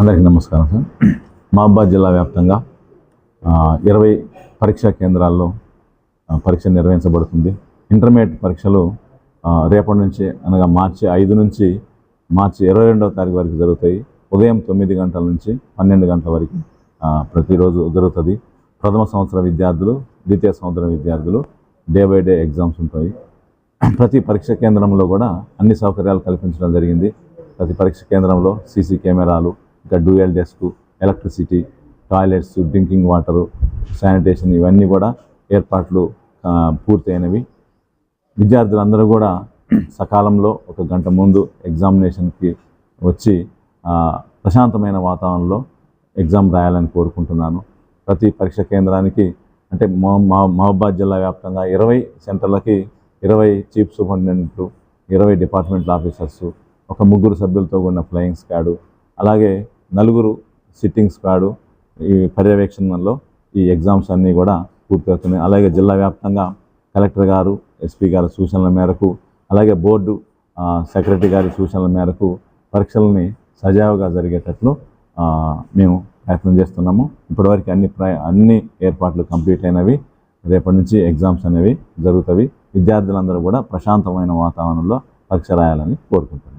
అందరికీ నమస్కారం సార్. మహబాద్ జిల్లా వ్యాప్తంగా ఇరవై పరీక్షా కేంద్రాల్లో పరీక్ష నిర్వహించబడుతుంది. ఇంటర్మీడియట్ పరీక్షలు రేపటి నుంచి అనగా మార్చి ఐదు నుంచి మార్చి ఇరవై రెండవ తారీఖు వరకు జరుగుతాయి. ఉదయం తొమ్మిది గంటల నుంచి పన్నెండు గంటల వరకు ప్రతిరోజు జరుగుతుంది. ప్రథమ సంవత్సర విద్యార్థులు ద్వితీయ సంవత్సర విద్యార్థులు డే బై డే ఎగ్జామ్స్ ఉంటాయి. ప్రతి పరీక్ష కేంద్రంలో కూడా అన్ని సౌకర్యాలు కల్పించడం జరిగింది. ప్రతి పరీక్ష కేంద్రంలో సీసీ కెమెరాలు ఇంకా dual desk electricity toilets drinking water sanitation ఇవన్నీ కూడా ఏర్పాట్లు పూర్తయినవి. విద్యార్థులందరూ కూడా సకాలంలో ఒక గంట ముందు ఎగ్జామినేషన్కి వచ్చి ప్రశాంతమైన వాతావరణంలో ఎగ్జామ్ రాయాలని కోరుకుంటున్నాను. ప్రతి పరీక్ష కేంద్రానికి అంటే మహబాద్ జిల్లా వ్యాప్తంగా ఇరవై సెంటర్లకి ఇరవై చీఫ్ సూపరింటెండెంట్లు ఇరవై డిపార్ట్మెంట్ ఆఫీసర్సు ఒక ముగ్గురు సభ్యులతో కూడిన ఫ్లయింగ్ స్క్వాడు అలాగే నలుగురు సిట్టింగ్ స్క్వాడు ఈ పర్యవేక్షణలో ఈ ఎగ్జామ్స్ అన్నీ కూడా పూర్తవుతున్నాయి అలాగే జిల్లా వ్యాప్తంగా కలెక్టర్ గారు ఎస్పీ గారి సూచనల మేరకు అలాగే బోర్డు సెక్రటరీ గారి సూచనల మేరకు పరీక్షలని సజావుగా జరిగేటట్లు మేము ప్రయత్నం చేస్తున్నాము. ఇప్పటివరకు అన్ని ప్ర అన్ని ఏర్పాట్లు కంప్లీట్ అయినవి. రేపటి నుంచి ఎగ్జామ్స్ అనేవి జరుగుతాయి విద్యార్థులందరూ కూడా ప్రశాంతమైన వాతావరణంలో పరీక్ష రాయాలని కోరుకుంటున్నాను